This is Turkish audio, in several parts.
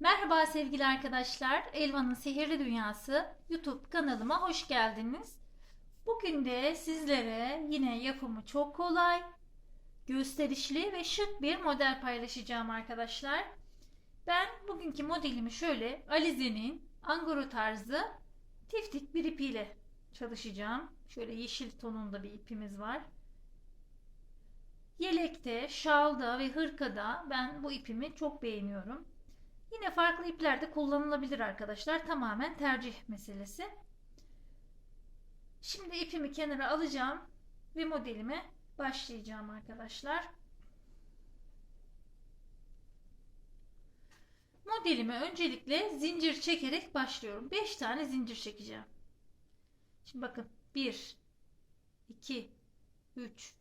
Merhaba sevgili arkadaşlar. Elvan'ın Sihirli Dünyası YouTube kanalıma hoş geldiniz. Bugün de sizlere yine yapımı çok kolay, gösterişli ve şık bir model paylaşacağım arkadaşlar. Ben bugünkü modelimi şöyle Alize'nin angoro tarzı tiftik bir ipiyle çalışacağım. Şöyle yeşil tonunda bir ipimiz var. Yelekte, şalda ve hırkada ben bu ipimi çok beğeniyorum. Yine farklı ipler de kullanılabilir arkadaşlar. Tamamen tercih meselesi. Şimdi ipimi kenara alacağım ve modelime başlayacağım arkadaşlar. Modelime öncelikle zincir çekerek başlıyorum. 5 tane zincir çekeceğim. Şimdi bakın 1 2 3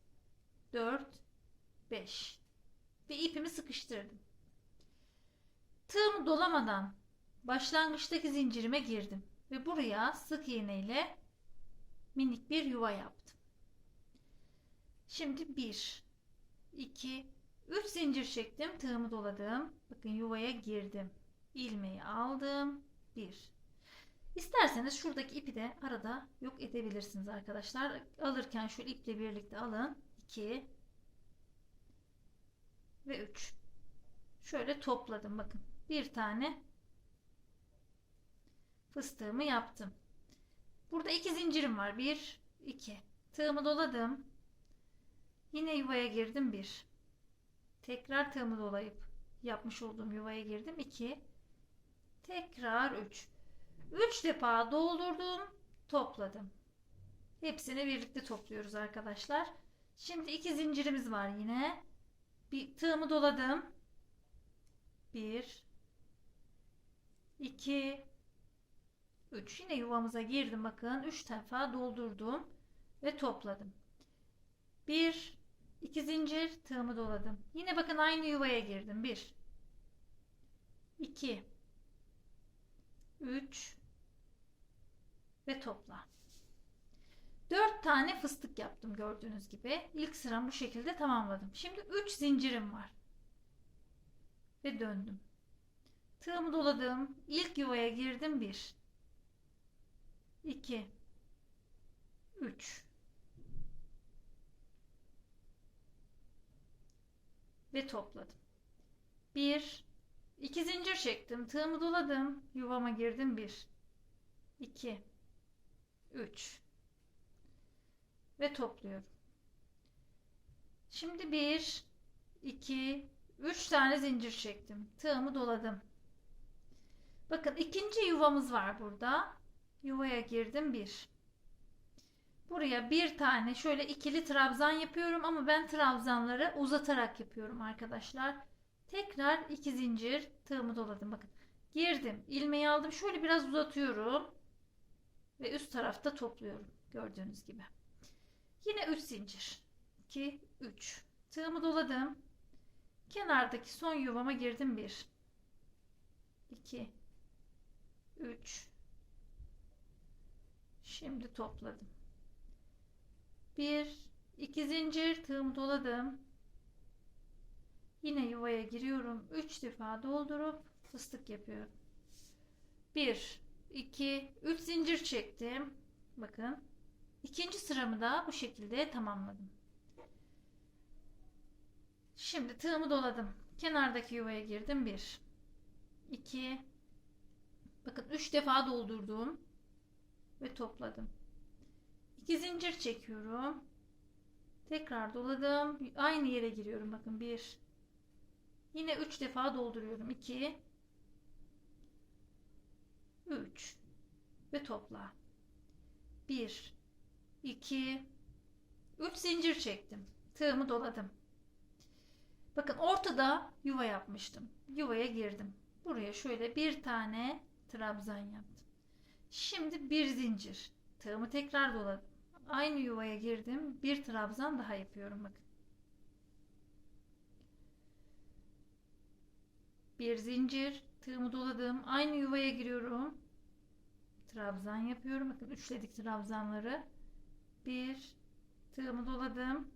4 5 ve ipimi sıkıştırdım. Tığımı dolamadan başlangıçtaki zincirime girdim ve buraya sık iğne ile minik bir yuva yaptım. Şimdi 1 2 3 zincir çektim, tığımı doladım. Bakın yuvaya girdim. ilmeği aldım. 1 İsterseniz şuradaki ipi de arada yok edebilirsiniz arkadaşlar. Alırken şu iple birlikte alın. 2 ve 3 şöyle topladım bakın bir tane fıstığımı yaptım. Burada iki zincirim var. Bir iki. Tığımı doladım. Yine yuvaya girdim. Bir. Tekrar tığımı dolayıp yapmış olduğum yuvaya girdim. 2 tekrar 3 3 defa doldurdum topladım. Hepsini birlikte topluyoruz arkadaşlar. Şimdi iki zincirimiz var yine. Bir tığımı doladım. 1 2 3 yine yuvamıza girdim bakın. 3 defa doldurdum ve topladım. 1 2 zincir tığımı doladım. Yine bakın aynı yuvaya girdim. 1 2 3 ve topla. 4 tane fıstık yaptım gördüğünüz gibi. İlk sıram bu şekilde tamamladım. Şimdi 3 zincirim var. Ve döndüm. Tığımı doladım. İlk yuvaya girdim. 1 2 3 ve topladım. 1 2 zincir çektim. Tığımı doladım. Yuvama girdim. 1 2 3 ve topluyorum. Şimdi 1 2 3 tane zincir çektim. Tığımı doladım. Bakın ikinci yuvamız var burada. Yuvaya girdim bir. Buraya bir tane şöyle ikili trabzan yapıyorum ama ben trabzanları uzatarak yapıyorum arkadaşlar. Tekrar iki zincir tığımı doladım. Bakın girdim ilmeği aldım şöyle biraz uzatıyorum ve üst tarafta topluyorum gördüğünüz gibi. Yine 3 zincir 2 3 tığımı doladım Kenardaki son yuvama girdim. 1 2 3 Şimdi topladım. 1 2 zincir tığım doladım. Yine yuvaya giriyorum. 3 defa doldurup fıstık yapıyorum. 1 2 3 zincir çektim. Bakın. ikinci sıramı da bu şekilde tamamladım. Şimdi tığımı doladım. Kenardaki yuvaya girdim. 1 2 Bakın 3 defa doldurdum ve topladım. 2 zincir çekiyorum. Tekrar doladım. Aynı yere giriyorum. Bakın 1 Yine 3 defa dolduruyorum. 2 3 ve topla. 1 2 3 zincir çektim. Tığımı doladım. Bakın ortada yuva yapmıştım. Yuvaya girdim. Buraya şöyle bir tane trabzan yaptım. Şimdi bir zincir. Tığımı tekrar doladım. Aynı yuvaya girdim. Bir trabzan daha yapıyorum bakın. Bir zincir. Tığımı doladım. Aynı yuvaya giriyorum. Trabzan yapıyorum. Bakın üçledik trabzanları. Bir. Tığımı doladım.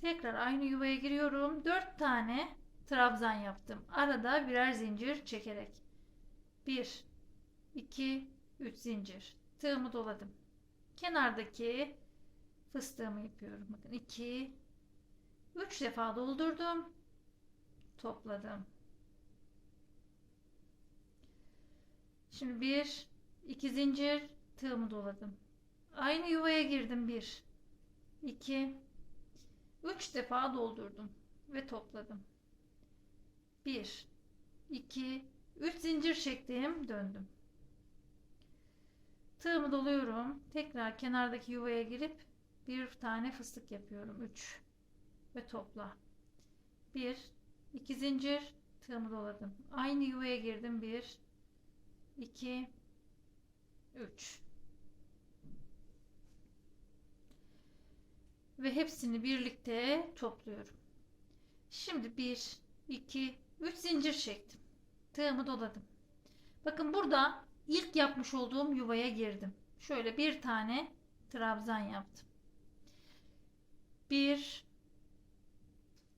Tekrar aynı yuvaya giriyorum. 4 tane trabzan yaptım. Arada birer zincir çekerek. 1 2 3 zincir. Tığımı doladım. Kenardaki fıstığımı yapıyorum. Bakın 2 3 defa doldurdum. Topladım. Şimdi 1 2 zincir tığımı doladım. Aynı yuvaya girdim 1 2 3 defa doldurdum ve topladım. 1 2 3 zincir çektim, döndüm. Tığımı doluyorum. Tekrar kenardaki yuvaya girip bir tane fıstık yapıyorum. 3 ve topla. 1 2 zincir tığımı doladım. Aynı yuvaya girdim. 1 2 3 ve hepsini birlikte topluyorum. Şimdi 1 2 3 zincir çektim. Tığımı doladım. Bakın burada ilk yapmış olduğum yuvaya girdim. Şöyle bir tane trabzan yaptım. Bir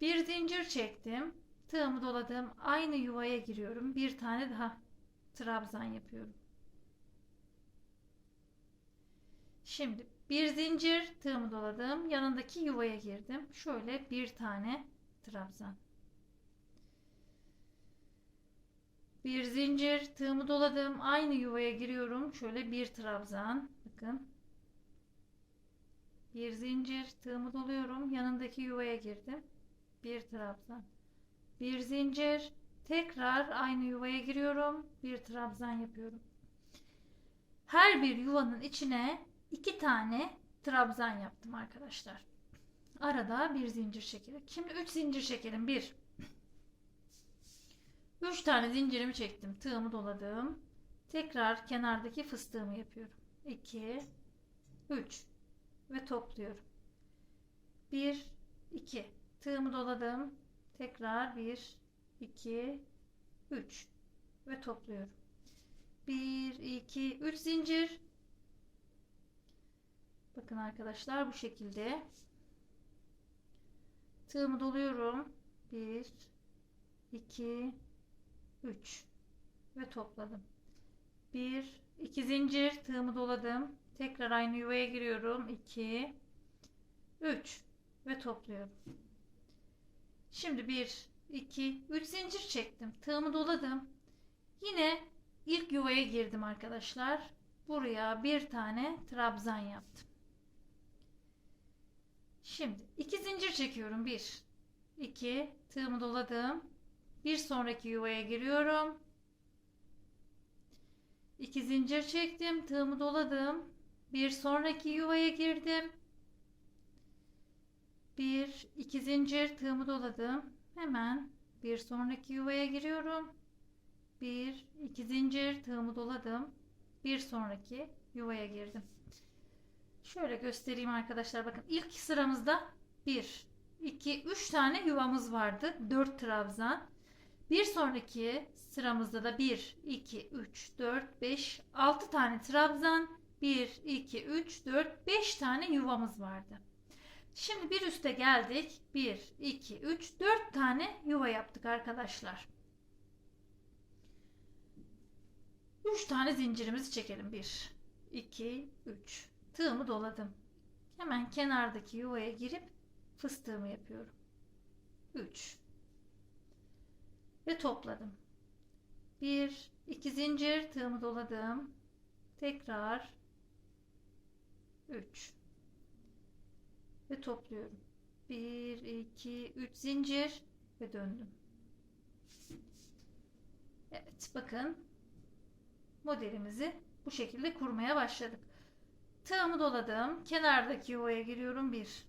bir zincir çektim. Tığımı doladım. Aynı yuvaya giriyorum. Bir tane daha trabzan yapıyorum. Şimdi bir zincir tığımı doladım. Yanındaki yuvaya girdim. Şöyle bir tane trabzan. Bir zincir tığımı doladım. Aynı yuvaya giriyorum. Şöyle bir trabzan. Bakın. Bir zincir tığımı doluyorum. Yanındaki yuvaya girdim. Bir trabzan. Bir zincir tekrar aynı yuvaya giriyorum. Bir trabzan yapıyorum. Her bir yuvanın içine iki tane trabzan yaptım arkadaşlar. Arada bir zincir çekelim. Şimdi üç zincir çekelim. Bir. Üç tane zincirimi çektim. Tığımı doladım. Tekrar kenardaki fıstığımı yapıyorum. 2 3 ve topluyorum. 1 2 tığımı doladım. Tekrar 1 2 3 ve topluyorum. 1 2 3 zincir Bakın arkadaşlar bu şekilde tığımı doluyorum. 1 2 3 ve topladım. 1 2 zincir tığımı doladım. Tekrar aynı yuvaya giriyorum. 2 3 ve topluyorum. Şimdi 1 2 3 zincir çektim. Tığımı doladım. Yine ilk yuvaya girdim arkadaşlar. Buraya bir tane trabzan yaptım. Şimdi iki zincir çekiyorum. Bir, iki, tığımı doladım. Bir sonraki yuvaya giriyorum. İki zincir çektim. Tığımı doladım. Bir sonraki yuvaya girdim. Bir, iki zincir tığımı doladım. Hemen bir sonraki yuvaya giriyorum. Bir, iki zincir tığımı doladım. Bir sonraki yuvaya girdim. Şöyle göstereyim arkadaşlar. Bakın ilk sıramızda 1, 2, 3 tane yuvamız vardı. 4 trabzan. Bir sonraki sıramızda da 1, 2, 3, 4, 5, 6 tane trabzan. 1, 2, 3, 4, 5 tane yuvamız vardı. Şimdi bir üste geldik. 1, 2, 3, 4 tane yuva yaptık arkadaşlar. 3 tane zincirimizi çekelim. 1, 2, 3 tığımı doladım. Hemen kenardaki yuvaya girip fıstığımı yapıyorum. 3 ve topladım. 1 2 zincir tığımı doladım. Tekrar 3 ve topluyorum. 1 2 3 zincir ve döndüm. Evet bakın modelimizi bu şekilde kurmaya başladık. Tığımı doladım. Kenardaki yuvaya giriyorum. 1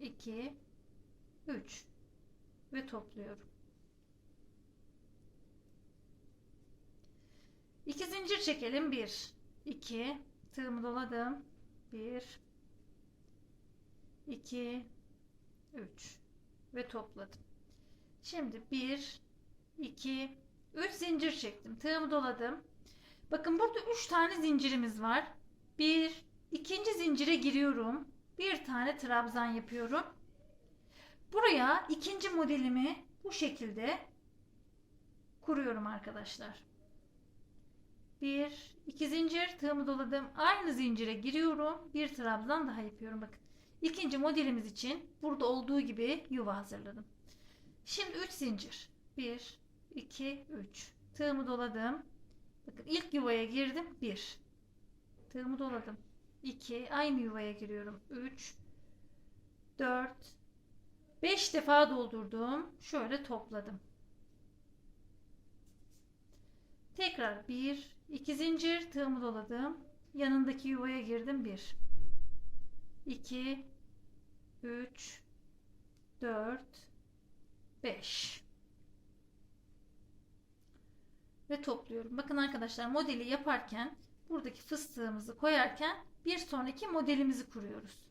2 3 ve topluyorum. 2 zincir çekelim. 1 2 tığımı doladım. 1 2 3 ve topladım. Şimdi 1 2 3 zincir çektim. Tığımı doladım. Bakın burada 3 tane zincirimiz var. Bir, ikinci zincire giriyorum. Bir tane trabzan yapıyorum. Buraya ikinci modelimi bu şekilde kuruyorum arkadaşlar. Bir, iki zincir tığımı doladım. Aynı zincire giriyorum. Bir trabzan daha yapıyorum. Bakın. İkinci modelimiz için burada olduğu gibi yuva hazırladım. Şimdi 3 zincir. 1, 2, 3. Tığımı doladım. Bakın ilk yuvaya girdim. 1. Tığımı doladım. 2. Aynı yuvaya giriyorum. 3, 4, 5 defa doldurdum. Şöyle topladım. Tekrar 1, 2 zincir tığımı doladım. Yanındaki yuvaya girdim. 1, 2, 3, 4, 5 ve topluyorum. Bakın arkadaşlar modeli yaparken buradaki fıstığımızı koyarken bir sonraki modelimizi kuruyoruz.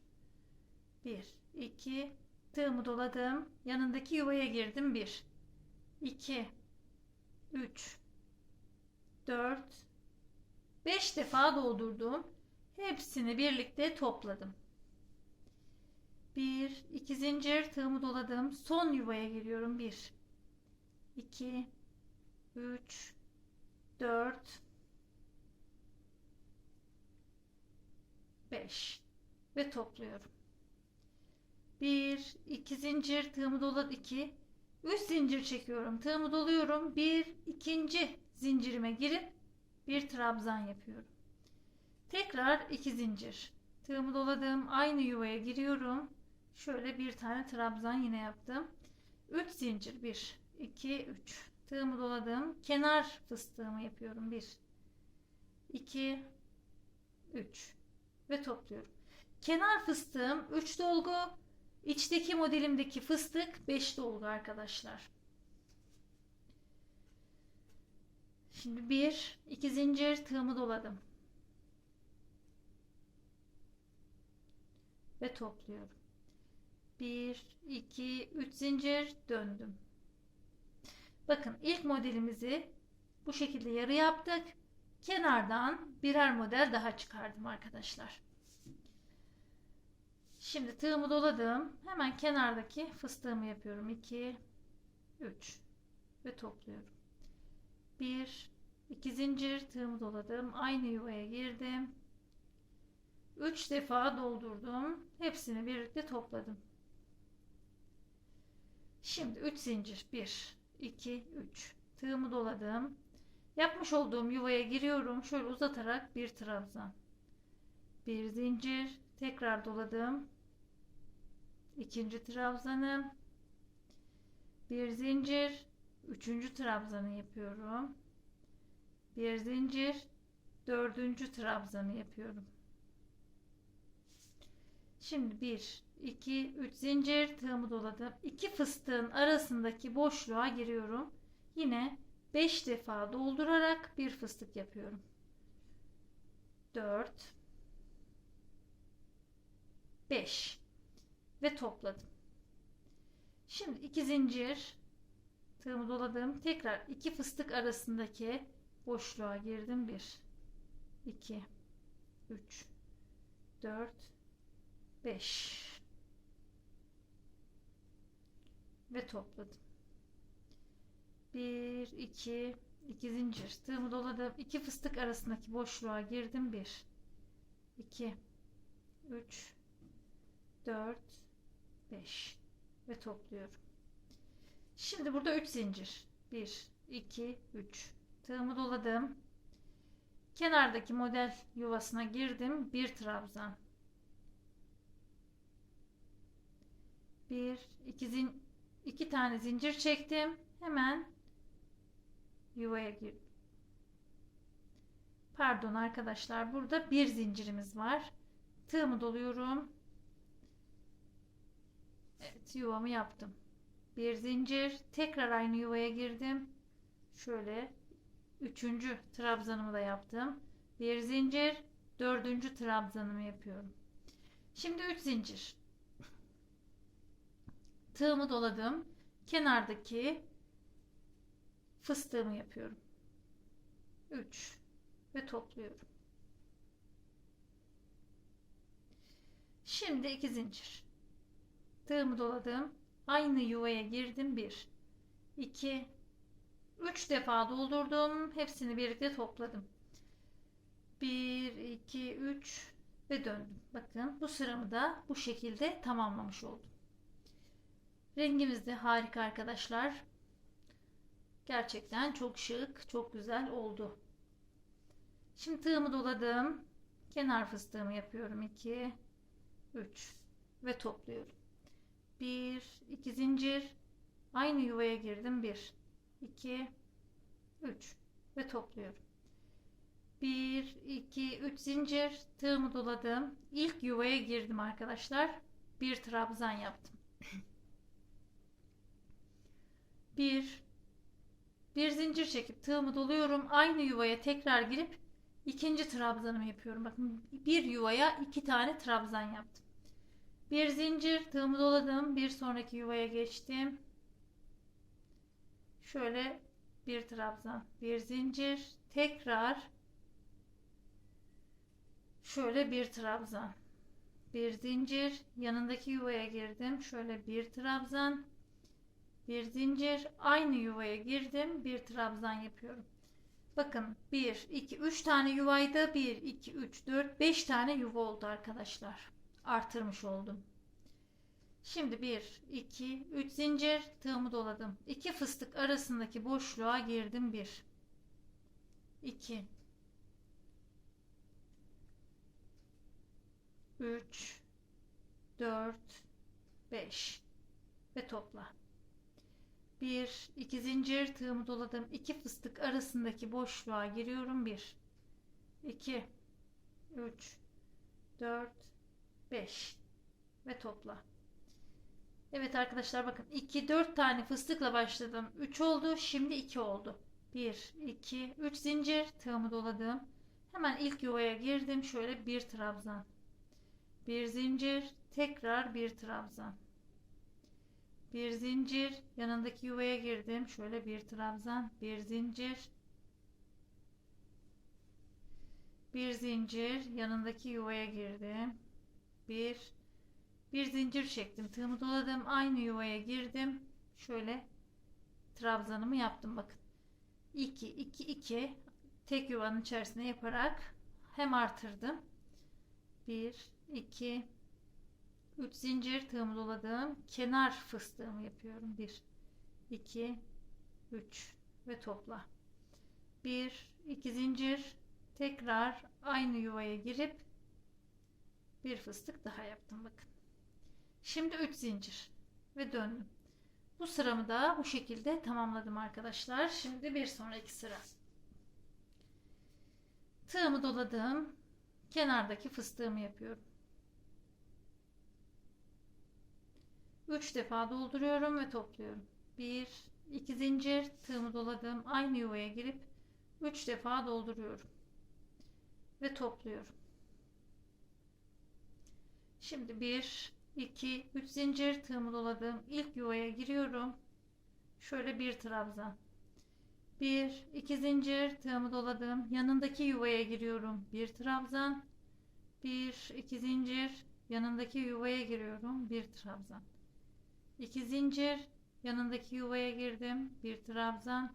1, 2, tığımı doladım. Yanındaki yuvaya girdim. 1, 2, 3, 4, 5 defa doldurdum. Hepsini birlikte topladım. 1, 2 zincir tığımı doladım. Son yuvaya giriyorum. 1, 2, 3, 4, 5 ve topluyorum. 1, 2 zincir tığımı doladım. 2, 3 zincir çekiyorum. Tığımı doluyorum. 1, ikinci zincirime girip bir trabzan yapıyorum. Tekrar 2 zincir. Tığımı doladım. Aynı yuvaya giriyorum. Şöyle bir tane trabzan yine yaptım. 3 zincir 1 2 3 tığımı doladım. Kenar fıstığımı yapıyorum. 1 2 3 ve topluyorum. Kenar fıstığım 3 dolgu. İçteki modelimdeki fıstık 5 dolgu arkadaşlar. Şimdi 1 2 zincir tığımı doladım. Ve topluyorum. 1 2 3 zincir döndüm. Bakın ilk modelimizi bu şekilde yarı yaptık. Kenardan birer model daha çıkardım arkadaşlar. Şimdi tığımı doladım. Hemen kenardaki fıstığımı yapıyorum. 2 3 ve topluyorum. 1 2 zincir tığımı doladım. Aynı yuvaya girdim. 3 defa doldurdum. Hepsini birlikte topladım. Şimdi 3 zincir 1 2 3 tığımı doladım. Yapmış olduğum yuvaya giriyorum. Şöyle uzatarak bir trabzan. Bir zincir tekrar doladım. İkinci trabzanım. Bir zincir üçüncü trabzanı yapıyorum. Bir zincir dördüncü trabzanı yapıyorum. Şimdi 1 2 3 zincir tığımı doladım. 2 fıstığın arasındaki boşluğa giriyorum. Yine 5 defa doldurarak bir fıstık yapıyorum. 4 5 ve topladım. Şimdi 2 zincir tığımı doladım. Tekrar 2 fıstık arasındaki boşluğa girdim. 1 2 3 4 5 ve topladım. 1 2 2 zincir tığımı doladım. 2 fıstık arasındaki boşluğa girdim. 1 2 3 4 5 ve topluyorum. Şimdi burada 3 zincir. 1 2 3 tığımı doladım. Kenardaki model yuvasına girdim. Bir trabzan. Bir, iki, zin, iki tane zincir çektim. Hemen yuvaya girdim. Pardon arkadaşlar burada bir zincirimiz var. Tığımı doluyorum. Evet yuvamı yaptım. Bir zincir. Tekrar aynı yuvaya girdim. Şöyle üçüncü trabzanımı da yaptım. Bir zincir. Dördüncü trabzanımı yapıyorum. Şimdi üç zincir. Tığımı doladım. Kenardaki fıstığımı yapıyorum. 3 ve topluyorum. Şimdi iki zincir. Tığımı doladım. Aynı yuvaya girdim. 1 2 3 defa doldurdum. Hepsini birlikte topladım. 1 2 3 ve döndüm. Bakın bu sıramı da bu şekilde tamamlamış oldum. Rengimiz de harika arkadaşlar. Gerçekten çok şık, çok güzel oldu. Şimdi tığımı doladım. Kenar fıstığımı yapıyorum. 2 3 ve topluyorum. 1 2 zincir aynı yuvaya girdim. 1 2 3 ve topluyorum. 1 2 3 zincir tığımı doladım. İlk yuvaya girdim arkadaşlar. Bir trabzan yaptım. 1 bir zincir çekip tığımı doluyorum. Aynı yuvaya tekrar girip ikinci trabzanımı yapıyorum. Bakın bir yuvaya iki tane trabzan yaptım. Bir zincir tığımı doladım. Bir sonraki yuvaya geçtim. Şöyle bir trabzan, bir zincir, tekrar şöyle bir trabzan, bir zincir, yanındaki yuvaya girdim. Şöyle bir trabzan, bir zincir, aynı yuvaya girdim. Bir trabzan yapıyorum. Bakın 1, 2, 3 tane yuvaydı. 1, 2, 3, 4, 5 tane yuva oldu arkadaşlar. Artırmış oldum. Şimdi 1, 2, 3 zincir tığımı doladım. 2 fıstık arasındaki boşluğa girdim 1. 2 3 4 5 ve topla. 1 2 zincir tığımı doladım. 2 fıstık arasındaki boşluğa giriyorum 1 2 3 4 5 ve topla. Evet arkadaşlar bakın 2 4 tane fıstıkla başladım. 3 oldu. Şimdi 2 oldu. 1 2 3 zincir tığımı doladım. Hemen ilk yuvaya girdim. Şöyle bir trabzan. Bir zincir, tekrar bir trabzan. Bir zincir, yanındaki yuvaya girdim. Şöyle bir trabzan, bir zincir. Bir zincir, yanındaki yuvaya girdim. Bir bir zincir çektim. Tığımı doladım. Aynı yuvaya girdim. Şöyle trabzanımı yaptım bakın. 2 2 2 tek yuvanın içerisine yaparak hem artırdım. 1 2 3 zincir tığımı doladım. Kenar fıstığımı yapıyorum. 1 2 3 ve topla. 1 2 zincir tekrar aynı yuvaya girip bir fıstık daha yaptım bakın. Şimdi 3 zincir ve döndüm. Bu sıramı da bu şekilde tamamladım arkadaşlar. Şimdi bir sonraki sıra. Tığımı doladım. Kenardaki fıstığımı yapıyorum. 3 defa dolduruyorum ve topluyorum. 1 2 zincir tığımı doladım. Aynı yuvaya girip 3 defa dolduruyorum. Ve topluyorum. Şimdi 1 2 3 zincir tığımı doladım. İlk yuvaya giriyorum. Şöyle bir trabzan. 1 2 zincir tığımı doladım. Yanındaki yuvaya giriyorum. Bir trabzan. 1 2 zincir yanındaki yuvaya giriyorum. Bir trabzan. 2 zincir yanındaki yuvaya girdim. Bir trabzan.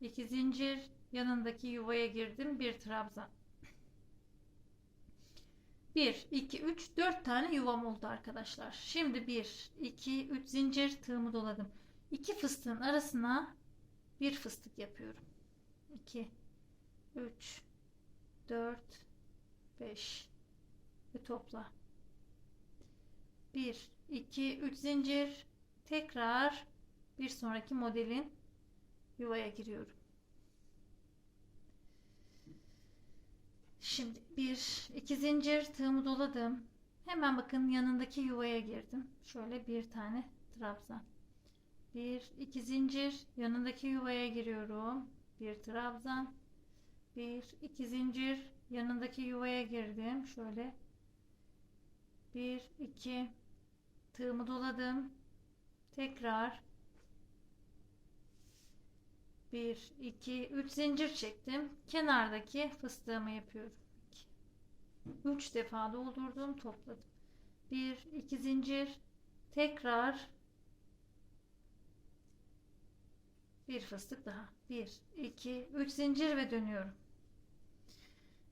2 zincir yanındaki yuvaya girdim. Bir trabzan. 1, 2, 3, 4 tane yuvam oldu arkadaşlar. Şimdi 1, 2, 3 zincir tığımı doladım. 2 fıstığın arasına bir fıstık yapıyorum. 2, 3, 4, 5 ve topla. 1, 2, 3 zincir tekrar bir sonraki modelin yuvaya giriyorum. Şimdi bir iki zincir tığımı doladım. Hemen bakın yanındaki yuvaya girdim. Şöyle bir tane trabzan. Bir iki zincir yanındaki yuvaya giriyorum. Bir trabzan. Bir iki zincir yanındaki yuvaya girdim. Şöyle bir iki tığımı doladım. Tekrar 1, 2, 3 zincir çektim. Kenardaki fıstığımı yapıyorum. 3 defa doldurdum, topladım. 1, 2 zincir. Tekrar Bir fıstık daha. 1, 2, 3 zincir ve dönüyorum.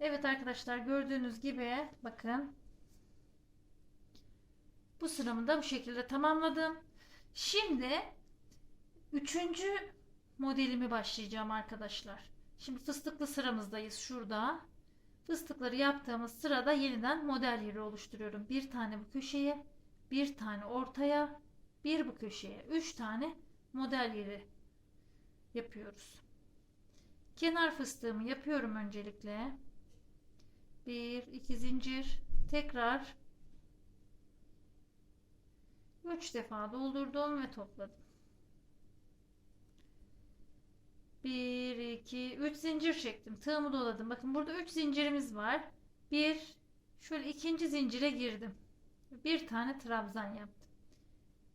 Evet arkadaşlar gördüğünüz gibi bakın. Bu sıramı da bu şekilde tamamladım. Şimdi üçüncü modelimi başlayacağım arkadaşlar. Şimdi fıstıklı sıramızdayız şurada. Fıstıkları yaptığımız sırada yeniden model yeri oluşturuyorum. Bir tane bu köşeye, bir tane ortaya, bir bu köşeye. Üç tane model yeri yapıyoruz. Kenar fıstığımı yapıyorum öncelikle. Bir, iki zincir. Tekrar üç defa doldurdum ve topladım. 1, 2, 3 zincir çektim. Tığımı doladım. Bakın burada 3 zincirimiz var. Bir, şöyle ikinci zincire girdim. Bir tane trabzan yaptım.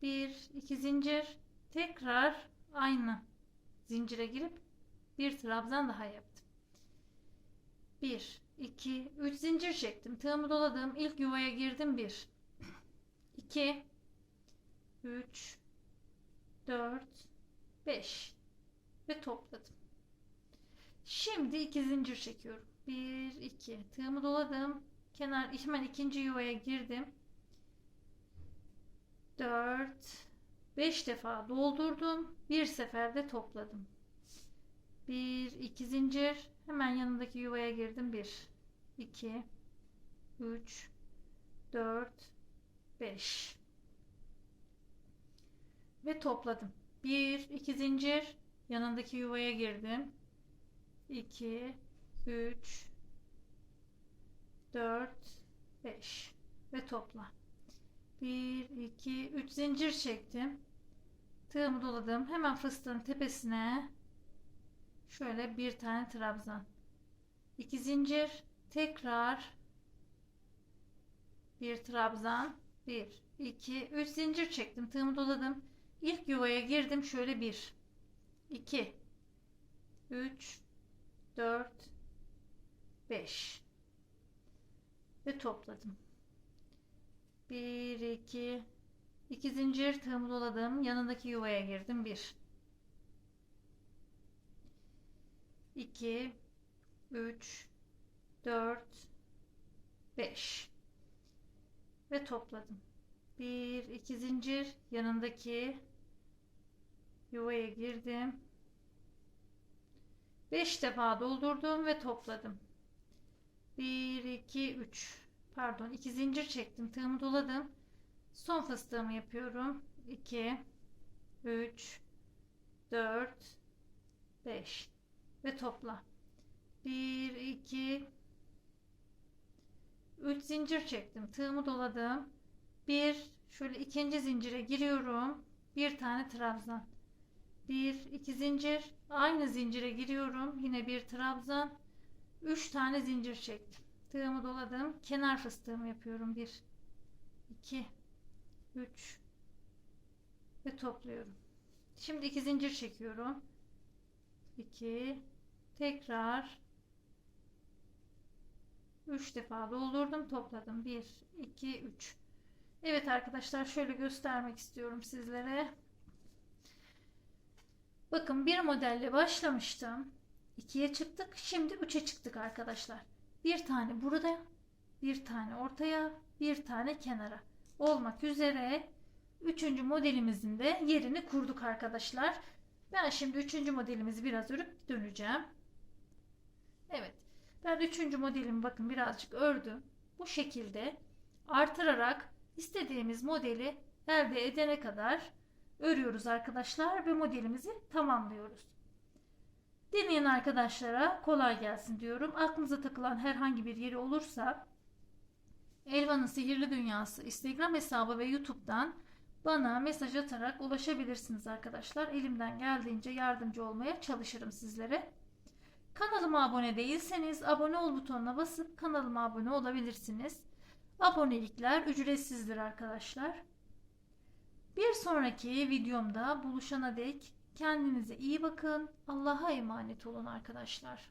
Bir, iki zincir. Tekrar aynı zincire girip bir trabzan daha yaptım. 1, 2, 3 zincir çektim. Tığımı doladım. İlk yuvaya girdim. 1, 2, 3, 4, 5 ve topladım. Şimdi iki zincir çekiyorum. 1, 2. Tığımı doladım. Kenar hemen ikinci yuvaya girdim. 4, 5 defa doldurdum. Bir seferde topladım. 1, 2 zincir. Hemen yanındaki yuvaya girdim. 1, 2, 3, 4, 5 ve topladım. 1, 2 zincir. Yanındaki yuvaya girdim. 2, 3, 4, 5 ve topla. 1, 2, 3 zincir çektim. Tığımı doladım. Hemen fıstığın tepesine şöyle bir tane trabzan. 2 zincir. Tekrar bir trabzan. 1, 2, 3 zincir çektim. Tığımı doladım. İlk yuvaya girdim. Şöyle 1, 2 3 4 5 ve topladım. 1 2 2 zincir tığımı doladım. Yanındaki yuvaya girdim. 1 2 3 4 5 ve topladım. 1 2 zincir yanındaki yuvaya girdim. 5 defa doldurdum ve topladım. 1 2 3 pardon 2 zincir çektim. Tığımı doladım. Son fıstığımı yapıyorum. 2 3 4 5 ve topla. 1 2 3 zincir çektim. Tığımı doladım. 1 şöyle ikinci zincire giriyorum. Bir tane trabzan. 1 2 zincir. Aynı zincire giriyorum. Yine bir trabzan. 3 tane zincir çektim. Tığımı doladım. Kenar fıstığımı yapıyorum. 1 2 3 ve topluyorum. Şimdi 2 zincir çekiyorum. 2 tekrar. 3 defa doldurdum topladım. 1 2 3 Evet arkadaşlar şöyle göstermek istiyorum sizlere Bakın bir modelle başlamıştım. 2'ye çıktık. Şimdi 3'e çıktık arkadaşlar. Bir tane burada, bir tane ortaya, bir tane kenara olmak üzere üçüncü modelimizin de yerini kurduk arkadaşlar. Ben şimdi üçüncü modelimizi biraz örüp döneceğim. Evet. Ben üçüncü modelimi bakın birazcık ördüm. Bu şekilde artırarak istediğimiz modeli elde edene kadar örüyoruz arkadaşlar ve modelimizi tamamlıyoruz. Deneyen arkadaşlara kolay gelsin diyorum. Aklınıza takılan herhangi bir yeri olursa Elvan'ın Sihirli Dünyası Instagram hesabı ve YouTube'dan bana mesaj atarak ulaşabilirsiniz arkadaşlar. Elimden geldiğince yardımcı olmaya çalışırım sizlere. Kanalıma abone değilseniz abone ol butonuna basıp kanalıma abone olabilirsiniz. Abonelikler ücretsizdir arkadaşlar. Bir sonraki videomda buluşana dek kendinize iyi bakın. Allah'a emanet olun arkadaşlar.